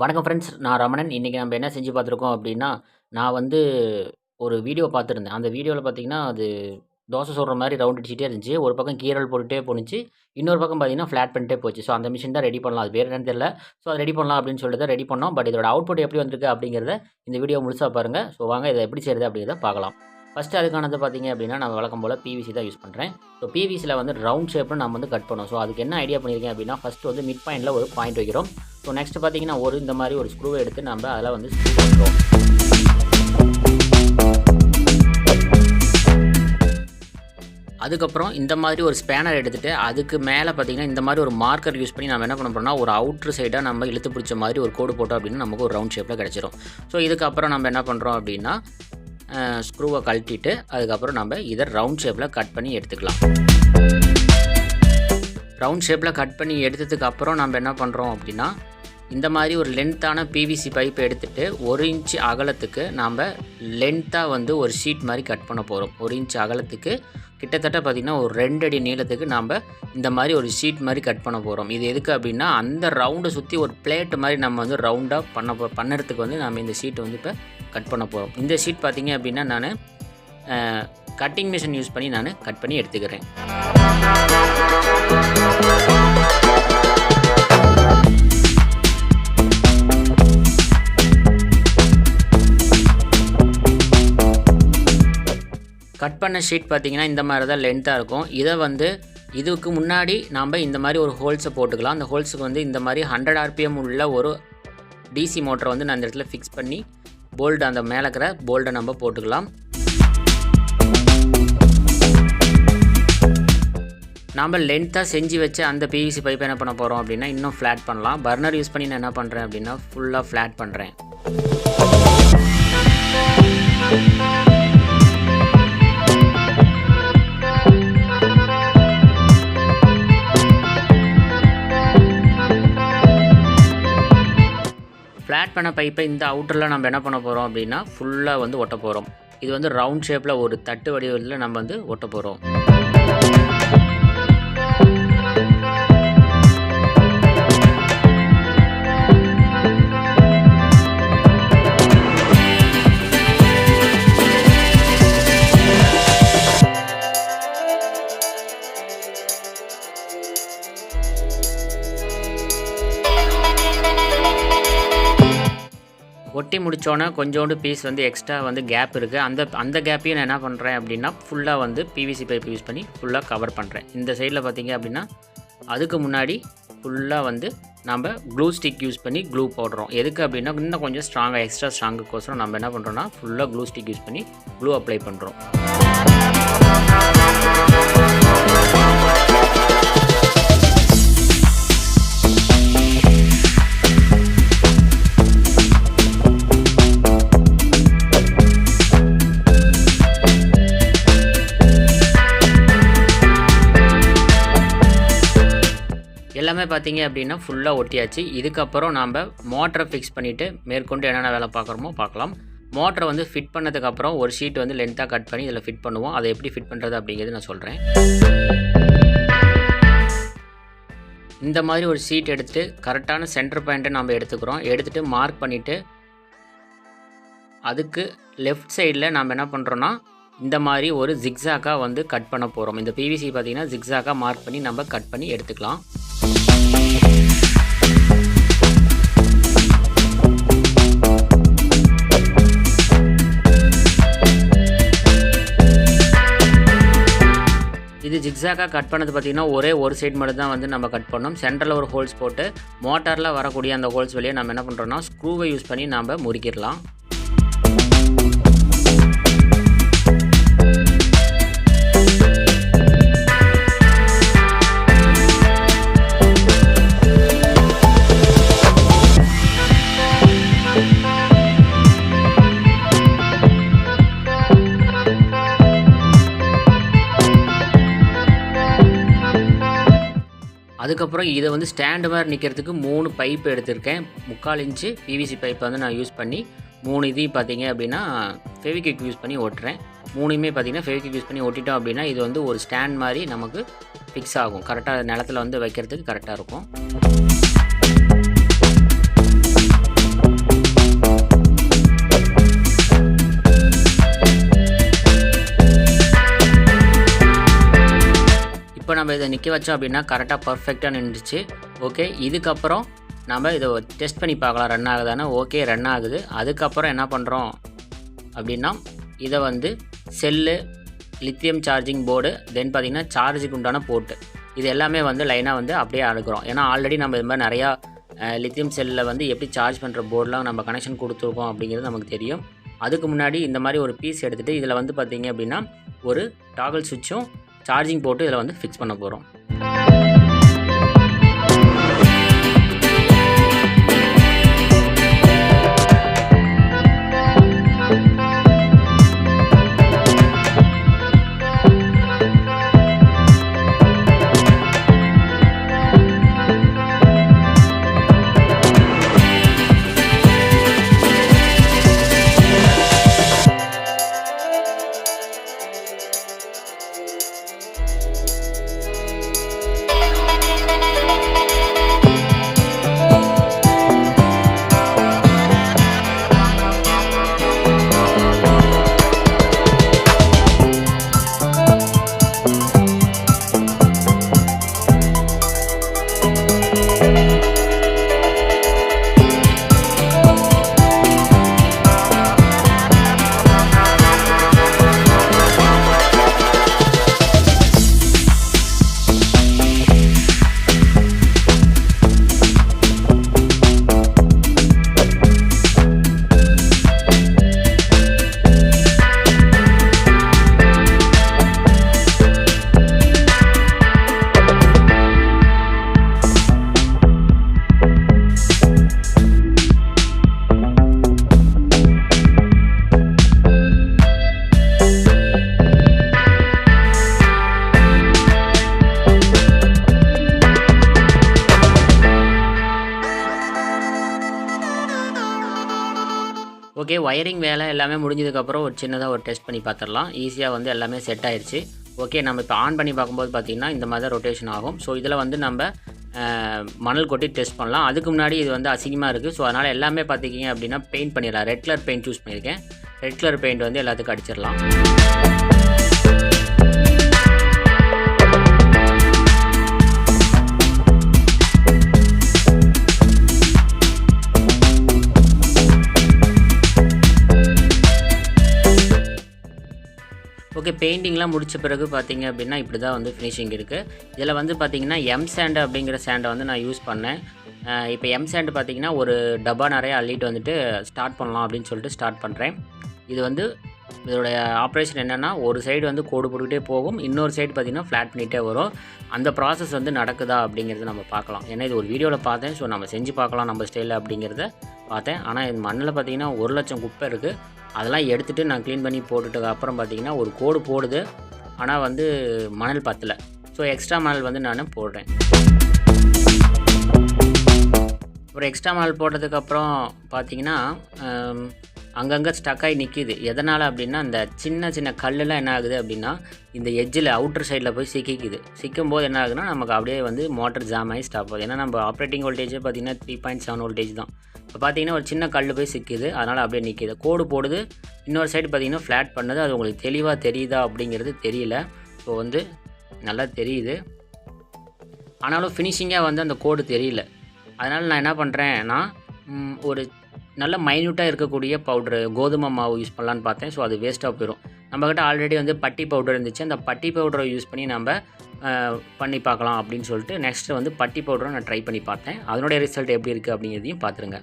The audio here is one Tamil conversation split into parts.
வணக்கம் ஃப்ரெண்ட்ஸ் நான் ரமணன். இன்றைக்கி நம்ம என்ன செஞ்சு பார்த்துருக்கோம் அப்படின்னா நான் வந்து ஒரு வீடியோ பார்த்துருந்தேன். அந்த வீடியோவில் பார்த்தீங்கன்னா அது தோசை சொல்கிற மாதிரி ரவுண்ட் அடிச்சிட்டே இருந்துச்சு. ஒரு பக்கம் கீரல் போட்டுகிட்டே போணுச்சு. இன்னொரு பக்கம் பார்த்தீங்கன்னா ஃப்ளாட் பண்ணிட்டே போச்சு. ஸோ அந்த மிஷின் தான் ரெடி பண்ணலாம். அது வேறு என்னன்னு தெரியல. ஸோ அதை ரெடி பண்ணலாம் அப்படின்னு சொல்லிட்டு தான் ரெடி பண்ணோம். பட் இதோட அவுட்புட் எப்படி வந்திருக்கு அப்படிங்கிறத இந்த வீடியோ முழுசாக பாருங்கள் ஸோ வாங்க இதை எப்படி செய்கிறது அப்படிங்கிறத பார்க்கலாம். ஃபஸ்ட்டு அதுக்கானது பார்த்தீங்க அப்படின்னா நான் வழக்கம் போல் பிவிசி தான் யூஸ் பண்ணுறேன் ஸோ பிவிசியில் வந்து ரவுண்ட் ஷேப்பில் நம்ம வந்து கட் பண்ணுவோம். ஸோ அதுக்கு என்ன ஐடியா பண்ணியிருக்கேன் அப்படின்னா ஃபஸ்ட்டு வந்து மிட் பாயிண்டில் ஒரு பாயிண்ட் வைக்கிறோம். ஸோ நெக்ஸ்ட் பார்த்தீங்கன்னா ஒரு இந்த மாதிரி ஒரு ஸ்க்ரூவை எடுத்து நம்ம அதில் வந்து ஸ்க்ரூ பண்ணுறோம் அதுக்கப்புறம் இந்த மாதிரி ஒரு ஸ்பேனர் எடுத்துகிட்டு அதுக்கு மேலே பார்த்தீங்கன்னா இந்த மாதிரி ஒரு மார்க்கர் யூஸ் பண்ணி நம்ம என்ன பண்ண போகிறோம்னா ஒரு அவுட்ரு சைடாக நம்ம இழுத்து பிடிச்ச மாதிரி ஒரு கோடு போட்டோம் அப்படின்னா நமக்கு ஒரு ரவுண்ட் ஷேப்பில் கிடச்சிரும். ஸோ இதுக்கப்புறம் நம்ம என்ன பண்ணுறோம் அப்படின்னா ஸ்க்ரூவை கழட்டிட்டு அதுக்கப்புறம் நம்ம இதை ரவுண்ட் ஷேப்பில் கட் பண்ணி எடுத்துக்கலாம். ரவுண்ட் ஷேப்பில் கட் பண்ணி எடுத்ததுக்கப்புறம் நம்ம என்ன பண்ணுறோம் அப்படின்னா இந்த மாதிரி ஒரு லென்த்தான பிவிசி பைப் எடுத்துகிட்டு ஒரு இன்ச் அகலத்துக்கு நாம் லென்த்தாக வந்து ஒரு ஷீட் மாதிரி கட் பண்ண போகிறோம் ஒரு இன்ச் அகலத்துக்கு கிட்டத்தட்ட பார்த்திங்கன்னா ஒரு ரெண்டு அடி நீளத்துக்கு நாம் இந்த மாதிரி ஒரு ஷீட் மாதிரி கட் பண்ண போகிறோம் இது எதுக்கு அப்படின்னா அந்த ரவுண்டை சுற்றி ஒரு பிளேட் மாதிரி நம்ம வந்து ரவுண்டாக பண்ண போ பண்ணுறதுக்கு வந்து நம்ம இந்த ஷீட்டை வந்து இப்போ கட் பண்ண போகிறோம் இந்த ஷீட் பார்த்திங்க அப்படின்னா நான் கட்டிங் மிஷின் யூஸ் பண்ணி நான் கட் பண்ணி எடுத்துக்கிறேன். கட் பண்ண ஷீட் பார்த்திங்கன்னா இந்த மாதிரி தான் லென்த்தாக இருக்கும். இதை வந்து இதுக்கு முன்னாடி நாம் இந்த மாதிரி ஒரு ஹோல்ஸை போட்டுக்கலாம். அந்த ஹோல்ஸுக்கு வந்து இந்த மாதிரி ஹண்ட்ரட் ஆர்பிஎம் உள்ள ஒரு டிசி மோட்டரை வந்து நான் இந்த இடத்துல ஃபிக்ஸ் பண்ணி போல்டு அந்த மேலே இருக்கிற போல்டை நம்ம போட்டுக்கலாம். நாம் லென்த்தாக செஞ்சு வச்சு அந்த பிவிசி பைப்பை என்ன பண்ண போகிறோம் அப்படின்னா இன்னும் ஃப்ளாட் பண்ணலாம். பர்னர் யூஸ் பண்ணி நான் என்ன பண்ணுறேன் அப்படின்னா ஃபுல்லாக ஃப்ளாட் பண்ணுறேன் ஆட் பண்ண பைப்பை இந்த அவுட்டரில் நம்ம என்ன பண்ண போகிறோம் அப்படின்னா ஃபுல்லாக வந்து ஒட்ட போகிறோம் இது வந்து ரவுண்ட் ஷேப்பில் ஒரு தட்டு வடிவத்தில் நம்ம வந்து ஒட்ட போகிறோம் ஒட்டி முடித்தோன்னே கொஞ்சோண்டு பீஸ் வந்து எக்ஸ்ட்ரா வந்து கேப் இருக்குது அந்த அந்த கேப்பையும் நான் என்ன பண்ணுறேன் அப்படின்னா ஃபுல்லாக வந்து பிவிசி பைப் யூஸ் பண்ணி ஃபுல்லாக கவர் பண்ணுறேன் இந்த சைடில் பார்த்தீங்க அப்படின்னா அதுக்கு முன்னாடி ஃபுல்லாக வந்து நம்ம க்ளூ ஸ்டிக் யூஸ் பண்ணி க்ளூ போடுறோம். எதுக்கு அப்படின்னா இன்னும் கொஞ்சம் ஸ்ட்ராங்காக எக்ஸ்ட்ரா ஸ்ட்ராங்குக்கோசரம் நம்ம என்ன பண்ணுறோன்னா ஃபுல்லாக க்ளூ ஸ்டிக் யூஸ் பண்ணி க்ளூ அப்ளை பண்ணுறோம் எல்லாமே பார்த்தீங்க அப்படின்னா ஃபுல்லாக ஒட்டியாச்சு. இதுக்கப்புறம் நாம் மோட்டரை ஃபிக்ஸ் பண்ணிவிட்டு மேற்கொண்டு என்னென்ன வேலை பார்க்குறோமோ பார்க்கலாம். மோட்டரை வந்து ஃபிட் பண்ணதுக்கப்புறம் ஒரு ஷீட் வந்து லென்த்தாக கட் பண்ணி இதில் ஃபிட் பண்ணுவோம். அதை எப்படி ஃபிட் பண்ணுறது அப்படிங்கிறது நான் சொல்கிறேன் இந்த மாதிரி ஒரு ஷீட் எடுத்து கரெக்டான சென்டர் பாயிண்ட்டை நம்ம எடுத்துக்கிறோம். எடுத்துகிட்டு மார்க் பண்ணிவிட்டு அதுக்கு லெஃப்ட் சைடில் நாம் என்ன பண்ணுறோன்னா இந்த மாதிரி ஒரு ஜிக்ஸாக்காக வந்து கட் பண்ண போகிறோம் இந்த பிவிசி பார்த்திங்கன்னா ஜிக்ஸாக்காக மார்க் பண்ணி நம்ம கட் பண்ணி எடுத்துக்கலாம். இது ஜிக்ஸாக்காக கட் பண்ணது பார்த்திங்கன்னா ஒரே ஒரு சைடு மட்டும் தான் வந்து நம்ம கட் பண்ணோம். சென்டரில் ஒரு ஹோல்ஸ் போட்டு மோட்டாரில் வரக்கூடிய அந்த ஹோல்ஸ் வழியை நம்ம என்ன பண்ணுறோன்னா ஸ்க்ரூவை யூஸ் பண்ணி நம்ம முறிக்கிடலாம். அதுக்கப்புறம் இதை வந்து ஸ்டாண்டு மாதிரி நிற்கிறதுக்கு மூணு பைப் எடுத்திருக்கேன். முக்கால் இன்ச்சு பிவிசி பைப்பை வந்து நான் யூஸ் பண்ணி மூணு இதையும் பார்த்தீங்க அப்படின்னா ஃபெவிக்விக் யூஸ் பண்ணி ஓட்டுறேன். மூணுமே பார்த்தீங்கன்னா ஃபெவிக்விக் யூஸ் பண்ணி ஓட்டிட்டோம் அப்படின்னா இது வந்து ஒரு ஸ்டாண்ட் மாதிரி நமக்கு ஃபிக்ஸ் ஆகும். கரெக்டாக நிலத்துல வந்து வைக்கிறதுக்கு கரெக்டாக இருக்கும். நம்ம இதை நிற்க வச்சோம் அப்படின்னா கரெக்டாக பர்ஃபெக்டாக நின்றுச்சு. ஓகே இதுக்கப்புறம் நம்ம இதை டெஸ்ட் பண்ணி பார்க்கலாம். ரன் ஆகுதானே? ஓகே ரன் ஆகுது. அதுக்கப்புறம் என்ன பண்ணுறோம் அப்படின்னா இதை வந்து cell lithium charging board then பார்த்திங்கன்னா சார்ஜுக்கு உண்டான போர்ட்டு இது எல்லாமே வந்து லைனாக வந்து அப்படியே அழுக்கிறோம் ஏன்னா ஆல்ரெடி நம்ம இது மாதிரி நிறையா லித்தியம் செல்லில் வந்து எப்படி சார்ஜ் பண்ணுற போர்டெலாம் நம்ம கனெக்ஷன் கொடுத்துருக்கோம் அப்படிங்கிறது நமக்கு தெரியும். அதுக்கு முன்னாடி இந்த மாதிரி ஒரு பீஸ் எடுத்துகிட்டு இதில் வந்து பார்த்திங்க அப்படின்னா ஒரு டாகல் சுவிட்சும் சார்ஜிங் போட்டு இதில் வந்து ஃபிக்ஸ் பண்ண போகிறோம். ஒயரிங் வேலை எல்லாமே முடிஞ்சதுக்கப்புறம் ஒரு சின்னதாக ஒரு டெஸ்ட் பண்ணி பார்த்துடலாம் ஈஸியாக வந்து எல்லாமே செட் ஆயிடுச்சு ஓகே நம்ம இப்போ ஆன் பண்ணி பார்க்கும்போது பார்த்திங்கன்னா இந்த மாதிரி தான் ரொட்டேஷன் ஆகும். ஸோ இதில் வந்து நம்ம மணல் கொட்டி டெஸ்ட் பண்ணலாம். அதுக்கு முன்னாடி இது வந்து அசிங்கமாக இருக்குது ஸோ அதனால் எல்லாமே பார்த்திக்கிங்க அப்படின்னா பெயிண்ட் பண்ணிடலாம். ரெட் கலர் பெயிண்ட் சூஸ் பண்ணியிருக்கேன். ரெட் கலர் பெயிண்ட் வந்து எல்லாத்துக்கும் அடிச்சிடலாம். ஓகே பெயிண்டிங்லாம் முடிச்ச பிறகு பார்த்திங்க அப்படின்னா இப்படி தான் வந்து ஃபினிஷிங் இருக்குது இதில் வந்து பார்த்திங்கன்னா எம் சாண்டு அப்படிங்கிற சாண்டை வந்து நான் யூஸ் பண்ணேன். இப்போ எம் சாண்டு பார்த்தீங்கன்னா ஒரு டப்பா நிறைய அள்ளிட்டு வந்துட்டு ஸ்டார்ட் பண்ணலாம் அப்படின்னு சொல்லிட்டு ஸ்டார்ட் பண்ணுறேன் இது வந்து இதோடைய ஆப்ரேஷன் என்னென்னா ஒரு சைடு வந்து கோடு போட்டுக்கிட்டே போகும் இன்னொரு சைடு பார்த்திங்கன்னா ஃப்ளாட் பண்ணிகிட்டே வரும். அந்த ப்ராசஸ் வந்து நடக்குதா அப்படிங்கிறத நம்ம பார்க்கலாம். ஏன்னா இது ஒரு வீடியோவில் பார்த்தேன் ஸோ நம்ம செஞ்சு பார்க்கலாம் நம்ம ஸ்டைலில் அப்படிங்கிறத பார்த்தேன். ஆனால் இது மண்ணில் பார்த்தீங்கன்னா ஒரு லட்சம் குப்பை இருக்குது அதெல்லாம் எடுத்துகிட்டு நான் க்ளீன் பண்ணி போட்டுட்டு அப்புறம் பார்த்திங்கன்னா ஒரு கோடு போடுது. ஆனால் வந்து மணல் பத்தலை. ஸோ எக்ஸ்ட்ரா மணல் வந்து நான் போடுறேன். ஒரு எக்ஸ்ட்ரா மணல் போட்டதுக்கப்புறம் பார்த்தீங்கன்னா அங்கங்கே ஸ்டக் ஆகி நிற்கிது எதனால் அப்படின்னா அந்த சின்ன சின்ன கல்லெலாம் என்ன ஆகுது அப்படின்னா இந்த எஜ்ஜில் அவுட்டர் சைடில் போய் சிக்கிக்குது. சிக்கும் போது என்ன ஆகுதுன்னா நமக்கு அப்படியே வந்து மோட்டர் ஜாம் ஆகி ஸ்டாப் ஆகுது. ஏன்னா நம்ம ஆப்ரேட்டிங் வோல்டேஜே பார்த்தீங்கன்னா த்ரீ பாயிண்ட் செவன் வோல்டேஜ் தான். இப்போ பார்த்தீங்கன்னா ஒரு சின்ன கல் போய் சிக்குது. அதனால் அப்படியே நிற்கிது கோடு போடுது. இன்னொரு சைடு பார்த்தீங்கன்னா ஃப்ளாட் பண்ணுது. அது உங்களுக்கு தெளிவாக தெரியுதா அப்படிங்கிறது தெரியல. ஸோ வந்து நல்லா தெரியுது. ஆனாலும் ஃபினிஷிங்காக வந்து அந்த கோடு தெரியல. அதனால் நான் என்ன பண்ணுறேன்னா ஒரு நல்ல மைன்யூட்டாக இருக்கக்கூடிய பவுட்ரு கோதுமை மாவு யூஸ் பண்ணலான்னு பார்த்தேன். ஸோ அது வேஸ்ட்டாக போயிடும் நம்மக்கிட்ட ஆல்ரெடி வந்து பட்டி பவுடர் இருந்துச்சு. அந்த பட்டி பவுடரை யூஸ் பண்ணி நம்ம பண்ணி பார்க்கலாம் அப்படின்னு சொல்லிட்டு நெக்ஸ்ட்டு வந்து பட்டி பவுடரை நான் ட்ரை பண்ணி பார்த்தேன். அதனுடைய ரிசல்ட் எப்படி இருக்குது அப்படிங்கிறதையும் பார்த்துருங்க.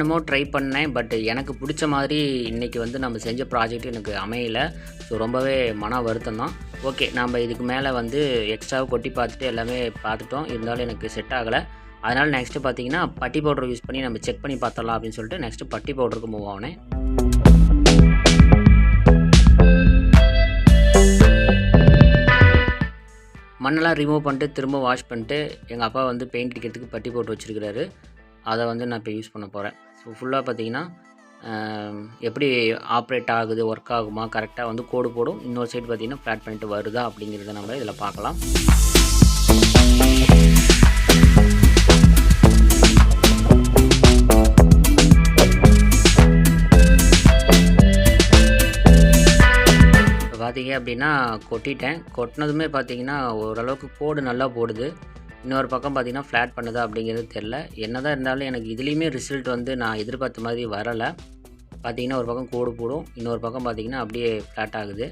என்னென்னமோ ட்ரை பண்ணேன் பட் எனக்கு பிடிச்ச மாதிரி இன்றைக்கி வந்து நம்ம செஞ்ச ப்ராஜெக்ட் எனக்கு அமையலை. ஸோ ரொம்பவே மன வருத்தம் தான். ஓகே நம்ம இதுக்கு மேலே வந்து எக்ஸ்ட்ராவாக கொட்டி பார்த்துட்டு எல்லாமே பார்த்துட்டோம். இருந்தாலும் எனக்கு செட் ஆகலை. அதனால் நெக்ஸ்ட்டு பார்த்தீங்கன்னா பட்டி பவுடர் யூஸ் பண்ணி நம்ம செக் பண்ணி பார்த்தரலாம் அப்படின்னு சொல்லிட்டு நெக்ஸ்ட்டு பட்டி பவுடருக்கு மூவ் ஆனேன். மண்ணெல்லாம் ரிமூவ் பண்ணிட்டு திரும்ப வாஷ் பண்ணிட்டு எங்கள் அப்பா வந்து பெயிண்ட் அடிக்கிறதுக்கு பட்டி போட்டு வச்சுருக்கிறாரு. அதை வந்து நான் இப்போ யூஸ் பண்ண போகிறேன் ஸோ ஃபுல்லாக பார்த்தீங்கன்னா எப்படி ஆப்ரேட் ஆகுது ஒர்க் ஆகுமா கரெக்டாக வந்து கோடு போடும். இன்னொரு சைடு பார்த்தீங்கன்னா ஃப்ளாட் பண்ணிட்டு வருதா அப்படிங்கிறத நம்ம இதில் பார்க்கலாம். இப்போ பார்த்தீங்க அப்படின்னா கொட்டிட்டேன். கொட்டினதுமே பார்த்தீங்கன்னா ஓரளவுக்கு கோடு நல்லா போடுது. இன்னொரு பக்கம் பார்த்தீங்கன்னா ஃப்ளாட் பண்ணுதா அப்படிங்கிறது தெரில என்னதான் இருந்தாலும் எனக்கு இதுலேயுமே ரிசல்ட் வந்து நான் எதிர்பார்த்த மாதிரி வரலை. பார்த்தீங்கன்னா ஒரு பக்கம் கோடு போடும். இன்னொரு பக்கம் பார்த்தீங்கன்னா அப்படியே ஃப்ளாட் ஆகுது.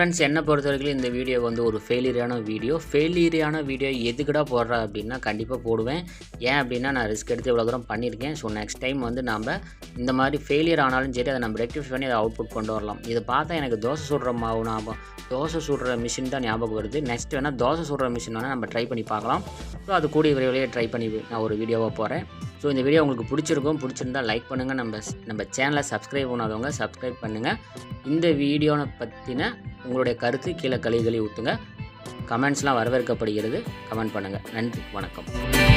ஃப்ரெண்ட்ஸ் என்னை பொறுத்த வரைக்கும் இந்த வீடியோ வந்து ஒரு ஃபெயிலியரான வீடியோ ஃபெயிலியரான வீடியோ எதுக்குடா போடுறா அப்படின்னா கண்டிப்பாக போடுவேன். ஏன் அப்படின்னா நான் ரிஸ்க் எடுத்து இவ்வளோ தூரம் பண்ணியிருக்கேன். ஸோ நெக்ஸ்ட் டைம் வந்து நாம் இந்த மாதிரி ஃபெயிலியர் ஆனாலும் சரி அதை நம்ம ரெக்டிஃபை பண்ணி அதை அவுட்புட் கொண்டு வரலாம். இதை பார்த்தா எனக்கு தோசை சுடுற மாவு ஞாபகம் தோசை சுடுற மிஷின் தான் ஞாபகம் வருது. நெக்ஸ்ட் வேணால் தோசை சுடுற மிஷின் வேணால் நம்ம ட்ரை பண்ணி பார்க்கலாம். ஸோ அது கூடிய விரைவிலேயே ட்ரை பண்ணி நான் ஒரு வீடியோவாக போகிறேன் ஸோ இந்த வீடியோ உங்களுக்கு பிடிச்சிருக்கும் பிடிச்சிருந்தா லைக் பண்ணுங்கள் நம்ம நம்ம சேனலை சப்ஸ்கிரைப் பண்ணாதவங்க சப்ஸ்கிரைப் பண்ணுங்கள் இந்த வீடியோனை பற்றின உங்களுடைய கருத்து கீழே கழுவி கழுவி ஊற்றுங்க கமெண்ட்ஸ்லாம் வரவேற்கப்படுகிறது. கமெண்ட் பண்ணுங்கள் நன்றி. வணக்கம்.